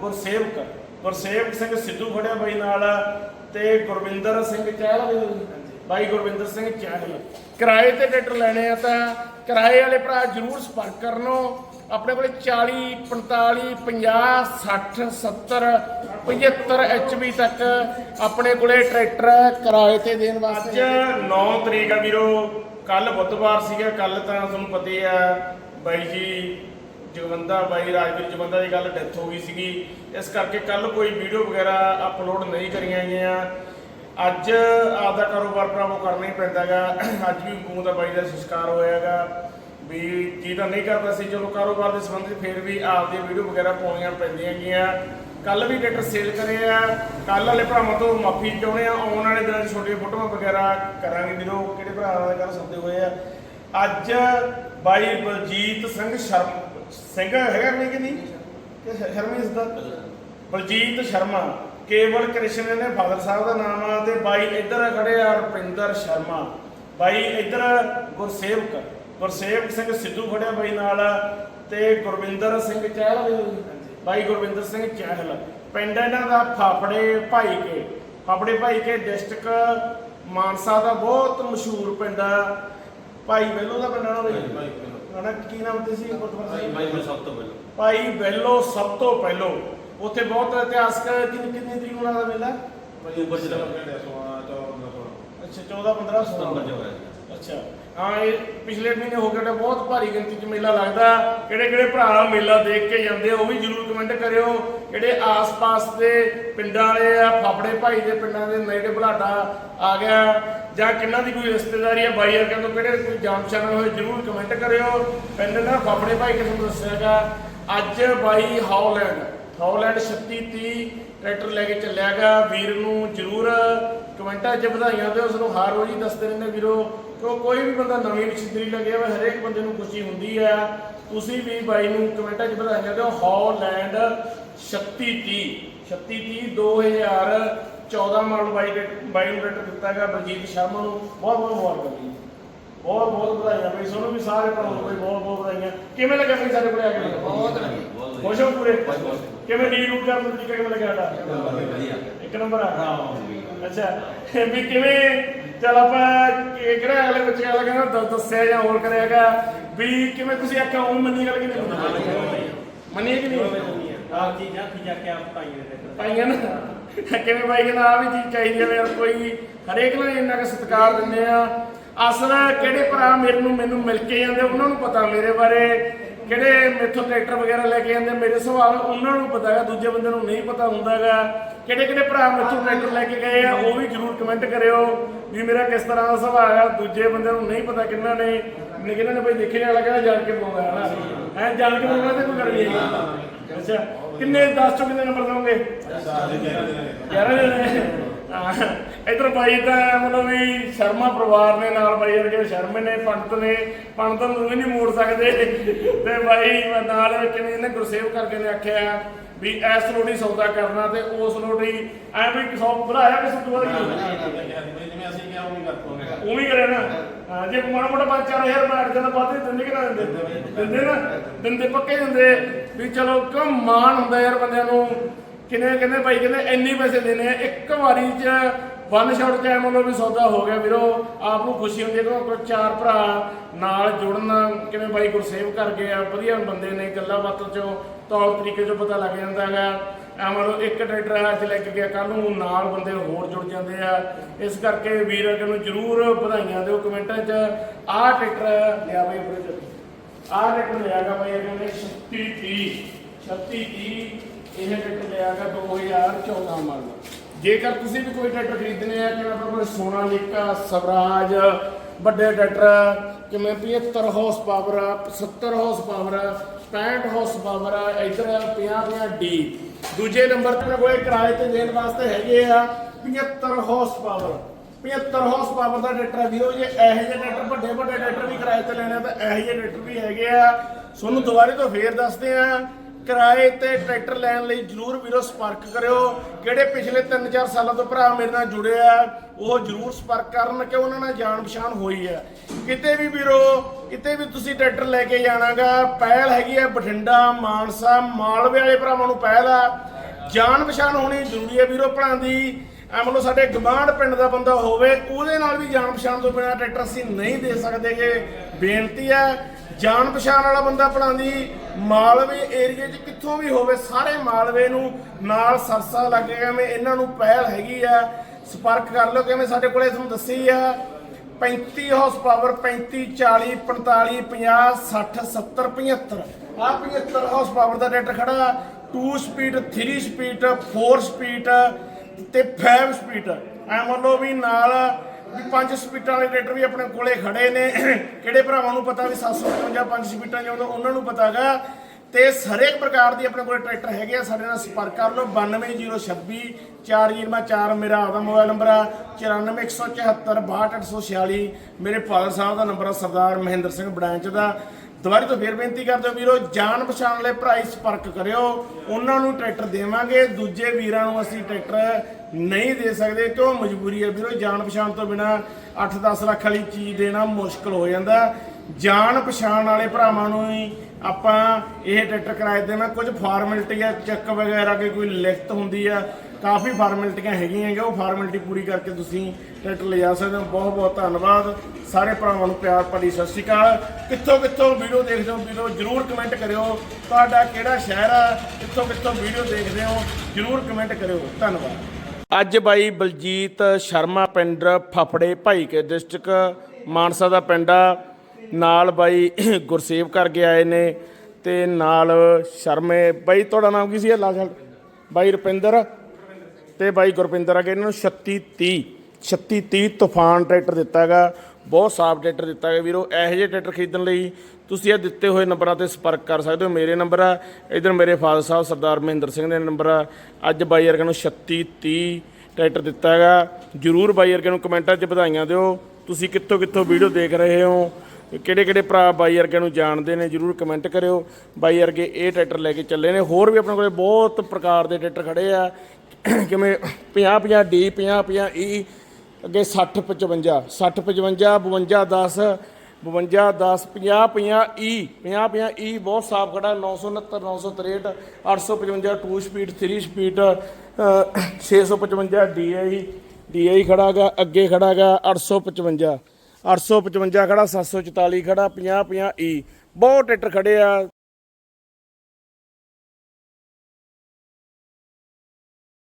ਗੁਰਸੇਵਕ ਗੁਰਸੇਵਕ ਸਿੰਘ ਸਿੱਧੂ ਫੜਿਆ ਬਾਈ ਨਾਲ ਤੇ ਗੁਰਵਿੰਦਰ ਸਿੰਘ ਚਹਿਲ ਬਾਈ ਗੁਰਵਿੰਦਰ ਸਿੰਘ ਚਹਿਲ। ਕਿਰਾਏ ਤੇ ਟਰੈਕਟਰ ਲੈਣੇ ਆ ਤਾਂ ਕਿਰਾਏ ਵਾਲੇ ਭਰਾ ਜਰੂਰ ਸੰਪਰਕ ਕਰਨੋ। ਆਪਣੇ ਕੋਲੇ 40 45 50 60 70 75 ਐਚਪੀ ਤੱਕ ਆਪਣੇ ਕੋਲੇ ਟਰੈਕਟਰ ਕਿਰਾਏ ਤੇ ਦੇਣ ਵਾਸਤੇ। ਅੱਜ 9 ਤਰੀਕ ਆ ਵੀਰੋ। ਕੱਲ ਬੁੱਧਵਾਰ ਸੀਗਾ ਕੱਲ ਤਾਂ ਤੁਹਾਨੂੰ ਪਤਾ ਹੀ ਆ ਬਾਈ ਜੀ ਜਗਵੰਦਾ ਬਾਈ ਰਾਜਵੀਰ ਜਗਵੰਦਾ ਦੀ ਗੱਲ ਡੈਥ ਹੋ ਗਈ ਸੀਗੀ। ਇਸ ਕਰਕੇ ਕੱਲ ਕੋਈ ਵੀਡੀਓ ਵਗੈਰਾ ਅਪਲੋਡ ਨਹੀਂ ਕਰੀਆਂ ਗਈਆਂ। ਅੱਜ ਆਪਦਾ ਕਾਰੋਬਾਰ ਭਰਾਵੋ ਕਰਨਾ ਹੀ ਪੈਂਦਾਗਾ ਅੱਜ ਵੀ ਗੂੰ ਦਾ ਬਾਈ ਦਾ ਸੰਸਕਾਰ ਹੋਇਆਗਾ ਵੀ ਜੀ ਤਾਂ ਨਹੀਂ ਕਰਦਾ ਸੀ, ਚਲੋ ਕਾਰੋਬਾਰ ਦੇ ਸੰਬੰਧੀ ਫਿਰ ਵੀ ਆਪਦੀ ਵੀਡੀਓ ਵਗੈਰਾ ਪਾਉਣੀਆਂ ਪੈਂਦੀਆਂ ਗਈਆਂ। ਕੱਲ ਵੀ ਟਰੈਕਟਰ ਸੇਲ ਕਰੇ ਆ। ਕੱਲ ਵਾਲੇ ਭਰਾਵਾਂ ਤੋਂ ਮਾਫੀ ਚਾਹੁੰਦੇ ਆ। ਆਉਣ ਵਾਲੇ ਦਿਨਾਂ 'ਚ ਛੋਟੀਆਂ ਫੋਟੋਆਂ ਵਗੈਰਾ ਕਰਾਂਗੇ ਵੀਰੋ। ਕਿਹੜੇ ਭਰਾਵਾਂ ਦਾ ਕੱਲ ਸੱਦੇ ਹੋਏ ਆ? ਅੱਜ ਬਾਈ ਬਲਜੀਤ ਸਿੰਘ ਸ਼ਰਮ ਸਿੰਘ ਹੈਗਾ ਨਹੀਂ ਕਿ ਨਹੀਂ? ਕਿ ਸ਼ਰਮੀ ਦਾ? ਬਲਜੀਤ ਸ਼ਰਮਾ, ਕੇਵਲ ਕ੍ਰਿਸ਼ਨ ਨੇ ਫਾਦਰ ਸਾਹਿਬ ਦਾ ਨਾਮ ਆ ਤੇ ਬਾਈ ਇੱਧਰ ਖੜੇ ਆ ਰੁਪਿੰਦਰ ਸ਼ਰਮਾ। ਬਾਈ ਇੱਧਰ ਗੁਰਸੇਵਕ ਗੁਰਸੇਵਕ ਸਿੰਘ ਸਿੱਧੂ ਖੜਿਆ ਬਾਈ ਨਾਲ ਤੇ ਗੁਰਵਿੰਦਰ ਸਿੰਘ ਚਹਿਲ ਬਾਈ ਗੁਰਵਿੰਦਰ ਸਿੰਘ ਚਹਿਲ। ਪਿੰਡ ਇਹਨਾਂ ਦਾ ਫਾਫੜੇ ਭਾਈ ਕੇ ਫਾਫੜੇ ਭਾਈ ਕੇ ਡਿਸਟ੍ਰਿਕਟ ਮਾਨਸਾ ਦਾ ਬਹੁਤ ਮਸ਼ਹੂਰ ਪਿੰਡ ਆ। ਭਾਈ ਬੈਲੋ ਦਾ ਪਿੰਡ ਆ ਹਨਾ ਕੀ ਨਾਮ ਤੇ ਸੀ? ਗੁਰਦੁਆਰਾ ਸਾਹਿਬ? ਭਾਈ ਬੈਲੋ ਸਭ ਤੋਂ ਪਹਿਲੋਂ। ਉੱਥੇ ਬਹੁਤ ਇਤਿਹਾਸਕ ਕਿੰਨੀ ਕਿੰਨੀ ਤਰੀਕ ਨੂੰ ਲੱਗਦਾ ਮੇਲਾ? ਅੱਛਾ 14 15 16 ਅੱਛਾ। ਹਾਂ, ਇਹ ਪਿਛਲੇ ਮਹੀਨੇ ਹੋ ਗਿਆ ਬਹੁਤ ਭਾਰੀ ਗਿਣਤੀ 'ਚ ਮੇਲਾ ਲੱਗਦਾ। ਕਿਹੜੇ ਕਿਹੜੇ ਭਰਾ ਮੇਲਾ ਦੇਖ ਕੇ ਜਾਂਦੇ ਆ ਉਹ ਵੀ ਜਰੂਰ ਕਮੈਂਟ ਕਰਿਓ। ਜਿਹੜੇ ਆਸ-ਪਾਸ ਦੇ ਪਿੰਡਾਂ ਵਾਲੇ ਆ, ਫਾਫੜੇ ਭਾਈ ਦੇ ਪਿੰਡਾਂ ਦੇ, ਨੇੜੇ ਬੁਲਾਡਾ ਆ ਗਿਆ। ਜਾਂ ਕਿੰਨਾਂ ਦੀ ਕੋਈ ਰਿਸ਼ਤੇਦਾਰੀ ਆ, ਬਾਈ ਵਰਗਿਆਂ ਤੋਂ ਕਿਹੜੇ ਕੋਈ ਜਾਣ ਪਛਾਣ ਹੋਏ, ਜਰੂਰ ਕਮੈਂਟ ਕਰਿਓ। ਪਿੰਡ ਨਾ ਫਾਫੜੇ ਭਾਈ ਕਿਸ ਨੂੰ ਦੱਸਿਆਗਾ ਅੱਜ ਬਾਈ ਹਾਲੈਂਡ ਹਾਲੈਂਡ 3630 ਟਰੈਕਟਰ ਲੈ ਕੇ ਚੱਲਿਆਗਾ ਵੀਰ ਨੂੰ ਜਰੂਰ ਕਮੈਂਟਾਂ 'ਚ ਵਧਾਈਆਂ ਦਿਓ ਉਸ ਨੂੰ ਹਰ ਰੋਜ਼ ਹੀ ਦੱਸਦੇ ਰਹਿੰਦੇ ਵੀਰੋ। ਕਿਉਂ ਕੋਈ ਵੀ ਬੰਦਾ ਨਵੀਂ ਮਸ਼ੀਨਰੀ ਲੱਗਿਆ ਵਾ ਹਰੇਕ ਬੰਦੇ ਨੂੰ ਖੁਸ਼ੀ ਹੁੰਦੀ ਆ। ਤੁਸੀਂ ਵੀ ਬਾਈ ਨੂੰ ਕਮੈਂਟਾਂ 'ਚ ਵਧਾਈਆਂ ਦਿਓ। ਹਾਲੈਂਡ 3630 3630 2014 ਮਾਡਲ ਬਾਈ ਦੇ ਬਾਈ ਨੂੰ ਰੇਟ ਦਿੱਤਾ ਗਿਆ ਬਲਜੀਤ ਸ਼ਰਮਾ ਨੂੰ। ਬਹੁਤ ਬਹੁਤ ਮੁਬਾਰਕਾਂ ਜੀ। ਬਹੁਤ ਬਹੁਤ ਵਧਾਈਆਂ ਬਈ। ਤੁਹਾਨੂੰ ਵੀ ਸਾਰੇ ਭਰਾਵਾਂ ਨੂੰ ਬਹੁਤ ਬਹੁਤ ਵਧਾਈਆਂ। ਕਿਵੇਂ ਲੱਗਾ ਬਈ ਸਾਡੇ ਕੋਲੇ ਆ ਕੇ? ਬਹੁਤ ਖੁਸ਼ ਹੋ ਪੂਰੇ? ਕਿਵੇਂ ਡੀ ਰੂਟ ਕਰਨ ਦਾ ਤਰੀਕਾ ਕਿਵੇਂ ਲੱਗਿਆ ਸਾਡਾ ਇੱਕ ਨੰਬਰ ਆ। ਅੱਛਾ। ਵੀ ਕਿਵੇਂ ਚਲ ਆਪਾਂ ਕਿ- ਕਿਹੜਾ ਅਗਲੇ ਬੱਚੇ ਗੱਲ ਕਹਿੰਦਾ ਦੱਸ- ਦੱਸਿਆ ਜਾਂ ਹੋਰ ਕਰਿਆਗਾ ਵੀ ਕਿਵੇਂ ਤੁਸੀਂ ਆਖਿਆ ਉਹ ਮੰਨੀ ਗੱਲ ਕਿ ਨਹੀਂ ਮੰਨੀ ਮੰਨੀ ਕਿ ਨਹੀਂ? ਆਪ ਜੀ ਜਾਂ ਜਾ ਕੇ ਆਪ ਪਾਈਏ ਨੇ। ਪਾਈਆਂ ਨਾ। ਕਿਵੇਂ ਬਾਈ ਕਹਿੰਦਾ ਆ ਵੀ ਚੀਜ਼ ਚਾਹੀਦੀ ਹੈ ਯਾਰ ਕੋਈ ਹਰੇਕ ਨੂੰ ਇੰਨਾ ਕੁ ਸਤਿਕਾਰ ਦਿੰਦੇ ਆ। ਅਸਲ ਕਿਹੜੇ ਭਰਾ ਮੇਰੇ ਨੂੰ ਮੈਨੂੰ ਮਿਲ ਕੇ ਜਾਂਦੇ ਉਹਨਾਂ ਨੂੰ ਪਤਾ ਮੇਰੇ ਬਾਰੇ। ਕਿਹੜੇ ਮੇਥੋਂ ਟਰੈਕਟਰ ਵਗੈਰਾ ਲੈ ਕੇ ਜਾਂਦੇ ਮੇਰੇ ਸੁਭਾਅ ਉਹਨਾਂ ਨੂੰ ਪਤਾ ਹੈਗਾ, ਦੂਜੇ ਬੰਦੇ ਨੂੰ ਨਹੀਂ ਪਤਾ ਹੁੰਦਾ ਹੁੰਦਾਗਾ ਕਿਹੜੇ ਕਿਹੜੇ ਭਰਾ ਮੇਥੋਂ ਟਰੈਕਟਰ ਲੈ ਕੇ ਗਏ ਆ, ਉਹ ਵੀ ਜਰੂਰ ਕਮੈਂਟ ਕਰਿਓ ਵੀ ਮੇਰਾ ਕਿਸ ਤਰ੍ਹਾਂ ਦਾ ਸੁਭਾਅ ਹੈ ਦੂਜੇ ਬੰਦੇ ਨੂੰ ਨਹੀਂ ਪਤਾ ਕਿੰਨਾ ਨੇ ਨੇ ਕਿਹਨਾਂ ਨੇ ਬਈ ਦੇਖੇ ਵਾਲਾ ਕਹਿੰਦਾ ਜਾਣ ਕੇ ਪਾਉਂਦਾ ਹੈ ਨਾ। ਹੈ ਜਾਣ ਕੇ ਪਾਉਂਦਾ ਤੇ ਕੋਈ ਗੱਲ ਨਹੀਂ ਹੈਗੀ। ਅੱਛਾ। ਕਿੰਨੇ 10 ਚੋਂ ਕਿੰਨੇ ਨੰਬਰ ਦੋਗੇ 11 ਜਣੇ ਇੱਧਰ ਬਾਈ ਤਾਂ ਮਤਲਬ ਵੀ ਸ਼ਰਮਾ ਪਰਿਵਾਰ ਨੇ ਨਾਲ ਬਾਈ ਵਰਗੇ ਸ਼ਰਮੇ ਨੇ ਪੰਡਤ ਨੇ ਪੰਡਤ ਨੂੰ ਨਹੀਂ ਮੋੜ ਸਕਦੇ। ਤੇ ਬਾਈ ਨਾਲ ਕਿਵੇਂ ਇਹਨੇ ਗੁਰਸੇਵ ਕਰਕੇ ਨੇ ਆਖਿਆ ਵੀ ਐਸ ਲੋੜੀ ਸੌਦਾ ਕਰਨਾ ਤੇ ਉਸ ਲੋੜੀ ਐ ਵੀ ਸੌ ਵਧਾਇਆ ਕਿ? ਸੁੱਧ ਵਧ ਗਈ ਉਵੇਂ ਕਰੇ ਨਾ? ਹਾਂ, ਜੇ ਮਾੜਾ ਮੋਟਾ 5-4000 ਬੈਠ ਜਾਂਦਾ ਬਾਅਦ ਵਿੱਚ ਦਿੰਦੇ ਕਿ ਨਾ ਦਿੰਦੇ ਦਿੰਦੇ। ਨਾ ਦਿੰਦੇ ਪੱਕੇ ਦਿੰਦੇ। ਵੀ ਚਲੋ ਕਿਉਂ ਮਾਣ ਹੁੰਦਾ ਯਾਰ ਬੰਦਿਆਂ ਨੂੰ? ਕਿੰਨੇ ਕਹਿੰਦੇ ਭਾਈ ਕਹਿੰਦੇ ਇੰਨੇ ਪੈਸੇ ਦੇਣੇ ਆ। ਇੱਕ ਵਾਰੀ ਚ ਵਨ ਸ਼ਾਟ ਮੰਨ ਲਓ ਵੀ ਸੌਦਾ ਹੋ ਗਿਆ ਵੀਰੋ। ਆਪ ਨੂੰ ਖੁਸ਼ੀ ਹੁੰਦੀ ਹੈ ਕਿ ਕੋਈ ਚਾਰ ਭਰਾ ਨਾਲ ਜੁੜਨ ਕਿਵੇਂ ਬਾਈ ਗੁਰਸੇਵ ਕਰ ਗਏ ਆ ਵਧੀਆ ਬੰਦੇ ਨੇ ਗੱਲਾਂ ਬਾਤਾਂ ਚੋਂ ਤੌਰ ਤਰੀਕੇ ਚੋਂ ਪਤਾ ਲੱਗ ਜਾਂਦਾ ਹੈਗਾ। ਐ ਮੰਨ ਇੱਕ ਟਰੈਕਟਰ ਅੱਜ ਲੈ ਕੇ ਗਿਆ ਕੱਲ ਨੂੰ ਨਾਲ ਬੰਦੇ ਹੋਰ ਜੁੜ ਜਾਂਦੇ ਆ। ਇਸ ਕਰਕੇ ਵੀਰ ਅਗਰ ਨੂੰ ਜਰੂਰ ਵਧਾਈਆਂ ਦਿਓ ਕਮੈਂਟਾਂ 'ਚ। ਆਹ ਟਰੈਕਟਰ ਲਿਆ ਬਈ ਉਪਰ ਚੱਲ। ਆਹ ਟਰੈਕਟਰ ਲਿਆਗਾ ਬਈ ਇਹਨਾਂ ਨੇ 36 30 36 30 ਇਹ ਟਰੈਕਟਰ ਲਿਆਗਾ 2014 ਮਾਡਲ ਜੇਕਰ ਤੁਸੀਂ ਵੀ ਕੋਈ ਟਰੈਕਟਰ ਖਰੀਦਣੇ ਆ, ਜਿਵੇਂ ਆਪਣੇ ਕੋਲ ਸੋਨਾਲੀਕਾ ਸਵਰਾਜ, ਵੱਡੇ ਟਰੈਕਟਰ, ਜਿਵੇਂ 75 horse power 70 horse power 65 horse power ਇਧਰ 50 50 ਡੀ ਦੂਜੇ ਨੰਬਰ ਤੇ ਮੇਰੇ ਕਿਰਾਏ ਤੇ ਦੇਣ ਵਾਸਤੇ ਹੈਗੇ ਆ 75 ਹਾਰਸ ਪਾਵਰ 75 ਹਾਰਸ ਪਾਵਰ ਦਾ ਟਰੈਕਟਰ ਆ ਵੀਰੋ ਜੇ, ਇਹੋ ਜਿਹੇ ਟਰੈਕਟਰ, ਵੱਡੇ ਵੱਡੇ ਟਰੈਕਟਰ ਵੀ ਕਿਰਾਏ ਤੇ ਲੈਣੇ ਆ ਤਾਂ ਇਹੋ ਜਿਹੇ ਟਰੈਕਟਰ ਵੀ ਹੈਗੇ ਆ। ਤੁਹਾਨੂੰ ਦੁਬਾਰੇ ਤੋਂ ਫੇਰ ਦੱਸਦੇ ਆ, ਕਿਰਾਏ ਤੇ ਟਰੈਕਟਰ ਲੈਣ ਲਈ ਜਰੂਰ ਵੀਰੋ ਸੰਪਰਕ ਕਰਿਓ। ਕਿਹੜੇ ਪਿਛਲੇ 3-4 ਸਾਲਾਂ ਤੋਂ ਭਰਾ ਮੇਰੇ ਨਾਲ ਜੁੜੇ ਆ, ਉਹ ਜਰੂਰ ਸੰਪਰਕ ਕਰਨ ਕਿ ਉਹਨਾਂ ਨਾਲ ਜਾਣ ਪਛਾਣ ਹੋਈ ਹੈ ਕਿਤੇ ਵੀ ਵੀਰੋ, ਕਿਤੇ ਵੀ ਤੁਸੀਂ ਟਰੈਕਟਰ ਲੈ ਕੇ ਜਾਣਾਗਾ, ਪਹਿਲ ਹੈਗੀ ਹੈ ਬਠਿੰਡਾ, ਮਾਨਸਾ, ਮਾਲਵੇ ਵਾਲੇ ਭਰਾਵਾਂ ਨੂੰ ਪਹਿਲ ਆ। ਜਾਣ ਪਛਾਣ ਹੋਣੀ ਜ਼ਰੂਰੀ ਹੈ ਵੀਰੋ ਭਲਾਂ ਦੀ। ਮੰਨ ਲਓ ਸਾਡੇ ਗਵਾਂਢ ਪਿੰਡ ਦਾ ਬੰਦਾ ਹੋਵੇ, ਉਹਦੇ ਨਾਲ ਵੀ ਜਾਣ ਪਛਾਣ ਤੋਂ ਬਿਨਾਂ ਟਰੈਕਟਰ ਅਸੀਂ ਨਹੀਂ ਦੇ ਸਕਦੇਗੇ। ਬੇਨਤੀ ਹੈ ਜਾਣ ਪਛਾਣ ਵਾਲਾ ਭਲਾਂ ਬਣਾਉਂਦੀ ਮਾਲਵੇ ਏਰੀਏ 'ਚ ਕਿੱਥੋਂ ਵੀ ਹੋਵੇ, ਸਾਰੇ ਮਾਲਵੇ ਨੂੰ ਨਾਲ ਸਰਸਾ ਲੱਗੇਗਾ ਮੈਂ ਇਹਨਾਂ ਨੂੰ ਪਹਿਲ ਹੈਗੀ ਆ। ਸੰਪਰਕ ਕਰ ਲਓ ਕਿਵੇਂ ਸਾਡੇ ਕੋਲੇ, ਤੁਹਾਨੂੰ ਦੱਸੀ ਆ। 35 ਹਾਰਸ ਪਾਵਰ 35 40 45 50 60 70 75 ਆ 75 ਹਾਰਸ ਪਾਵਰ ਦਾ ਟਰੈਕਟਰ ਖੜਾ। 2 ਸਪੀਡ 3 ਸਪੀਡ 4 ਸਪੀਡ ਤੇ 5 ਸਪੀਡ ਐ ਮੰਨ ਲਓ ਵੀ ਨਾਲ ਵੀ 5 ਸਪੀਡਾਂ ਵਾਲੇ ਟਰੈਕਟਰ ਵੀ ਆਪਣੇ ਕੋਲੇ ਖੜੇ ਨੇ। ਕਿਹੜੇ ਭਰਾਵਾਂ ਨੂੰ ਪਤਾ ਵੀ 755 5 ਸਪੀਟਾਂ ਜਾਂਦਾ ਉਹਨਾਂ ਨੂੰ ਪਤਾਗਾ ਤੇ ਹਰੇਕ ਪ੍ਰਕਾਰ ਦੀ ਆਪਣੇ ਕੋਲ ਟਰੈਕਟਰ ਹੈਗੇ ਆ, ਸਾਡੇ ਨਾਲ ਸੰਪਰਕ ਕਰ ਲਓ। 92026 404 ਮੇਰਾ ਆਪਦਾ ਮੋਬਾਈਲ ਨੰਬਰ ਆ 94174 62846 ਮੇਰੇ ਫਾਦਰ ਸਾਹਿਬ ਦਾ ਨੰਬਰ ਆ, ਸਰਦਾਰ ਮਹਿੰਦਰ ਸਿੰਘ ਬੜਾਂਚ ਦਾ। ਦੁਬਾਰਾ ਤੋਂ ਫੇਰ ਬੇਨਤੀ ਕਰਦੇ ਹਾਂ ਵੀਰੋ, ਜਾਣ ਪਛਾਣ ਵਾਲੇ ਭਰਾ ਹੀ ਸੰਪਰਕ ਕਰਿਓ। ਉਹਨਾਂ ਨੂੰ ਟਰੈਕਟਰ ਦੇਵਾਂਗੇ, ਦੂਜੇ ਵੀਰਾਂ ਨੂੰ ਅਸੀਂ ਟਰੈਕਟਰ ਨਹੀਂ ਦੇ ਸਕਦੇ, ਕਿਉਂ ਮਜਬੂਰੀ ਹੈ ਵੀਰੋ, ਜਾਣ ਪਛਾਣ ਤੋਂ ਬਿਨਾ 8-10 ਲੱਖ ਵਾਲੀ ਚੀਜ਼ ਦੇਣਾ ਮੁਸ਼ਕਲ ਹੋ ਜਾਂਦਾ। ਜਾਣ ਪਛਾਣ ਵਾਲੇ ਭਰਾਵਾਂ ਨੂੰ ਹੀ ਆਪਾਂ ਇਹ ਟਰੈਕਟਰ ਕਿਰਾਏ ਦੇ ਮੈਂ ਕੁਝ ਫਾਰਮੈਲਿਟੀ ਆ ਚੈੱਕ ਵਗੈਰਾ ਕਿ ਕੋਈ ਲਿਖਤ ਹੁੰਦੀ ਆ, ਕਾਫੀ ਫਾਰਮੈਲਿਟੀਆਂ ਹੈਗੀਆਂ ਕਿ ਉਹ ਫਾਰਮੈਲਿਟੀ ਪੂਰੀ ਕਰਕੇ ਤੁਸੀਂ ਟਰੈਕਟਰ ਲਿਜਾ ਸਕਦੇ ਹੋ। ਬਹੁਤ ਬਹੁਤ ਧੰਨਵਾਦ। ਸਾਰੇ ਭਰਾਵਾਂ ਨੂੰ ਪਿਆਰ ਭਰੀ ਸਤਿ ਸ਼੍ਰੀ ਅਕਾਲ। ਕਿੱਥੋਂ ਕਿੱਥੋਂ ਵੀਡੀਓ ਦੇਖਦੇ ਹੋ, ਵੀਡੀਓ ਜਰੂਰ ਕਮੈਂਟ ਕਰਿਓ। ਤੁਹਾਡਾ ਕਿਹੜਾ ਸ਼ਹਿਰ ਆ, ਕਿੱਥੋਂ ਕਿੱਥੋਂ ਵੀਡੀਓ ਦੇਖਦੇ ਹੋ, ਜਰੂਰ ਕਮੈਂਟ ਕਰਿਓ। ਧੰਨਵਾਦ। ਅੱਜ ਬਾਈ ਬਲਜੀਤ ਸ਼ਰਮਾ ਪਿੰਡ ਫਫੜੇ ਭਾਈ ਕੇ ਡਿਸਟ੍ਰਿਕਟ ਮਾਨਸਾ ਦਾ ਪਿੰਡ ਆ। ਨਾਲ ਬਾਈ ਗੁਰਸੇਵ ਕਰਕੇ ਆਏ ਨੇ ਤੇ ਨਾਲ ਸ਼ਰਮੇ, ਬਾਈ ਤੁਹਾਡਾ ਨਾਮ ਕੀ ਸੀ ਅੱਲਾ ਛੱਡ ਬਾਈ ਰੁਪਿੰਦਰ ਤੇ ਬਾਈ ਗੁਰਪਿੰਦਰ ਆ ਕੇ ਇਹਨਾਂ ਨੂੰ 3630 3630 ਤੂਫਾਨ ਟਰੈਕਟਰ ਦਿੱਤਾ ਹੈਗਾ, ਬਹੁਤ ਸਾਫ਼ ਟਰੈਕਟਰ ਦਿੱਤਾ ਹੈਗਾ ਵੀਰੋ, ਇਹੋ ਜਿਹੇ ਟਰੈਕਟਰ ਖਰੀਦਣ ਲਈ ਤੁਸੀਂ ਇਹ ਦਿੱਤੇ ਹੋਏ ਨੰਬਰਾਂ ਤੇ ਸੰਪਰਕ ਕਰ ਸਕਦੇ ਹੋ, ਮੇਰੇ ਨੰਬਰ ਆ, ਇਧਰ ਮੇਰੇ ਫਾਦਰ ਸਾਹਿਬ ਸਰਦਾਰ ਮਹਿੰਦਰ ਸਿੰਘ ਦੇ ਨੰਬਰ ਆ, ਅੱਜ ਬਾਈ ਵਰਗੇ ਨੂੰ 3630 ਟਰੈਕਟਰ ਦਿੱਤਾ ਹੈਗਾ, ਜਰੂਰ ਬਾਈ ਵਰਗੇ ਨੂੰ ਕਮੈਂਟਾਂ 'ਚ ਵਧਾਈਆਂ ਦਿਓ, ਤੁਸੀਂ ਕਿੱਥੋਂ ਕਿੱਥੋਂ ਵੀਡੀਓ ਦੇਖ ਰਹੇ ਹੋ ਕਿਹੜੇ ਕਿਹੜੇ ਭਰਾ ਬਾਈ ਵਰਗੇ ਨੂੰ ਜਾਣਦੇ ਨੇ, ਜਰੂਰ ਕਮੈਂਟ ਕਰਿਓ। ਬਾਈ ਅਰਗੇ ਇਹ ਟਰੈਕਟਰ ਲੈ ਕੇ ਚੱਲੇ ਨੇ। ਹੋਰ ਵੀ ਆਪਣੇ ਕੋਲੇ ਬਹੁਤ ਪ੍ਰਕਾਰ ਦੇ ਟਰੈਕਟਰ ਖੜੇ ਆ। ਕਿਵੇਂ 50 50 ਡੀ 50 50 ਈ ਅੱਗੇ 60 55 60 55 52 10 52 10 50 50 ਈ 50 50 ਈ ਬਹੁਤ ਸਾਫ਼ ਖੜਾ 969 963 855 2 ਸਪੀਡ 3 ਸਪੀਡ 655 ਡੀਆਈ ਡੀਆਈ ਖੜਾਗਾ, ਅੱਗੇ ਖੜਾਗਾ 855 855 ਖੜਾ 744 ਖੜਾ 50 50 ਈ ਬਹੁਤ ਟਰੈਕਟਰ ਖੜੇ ਆ।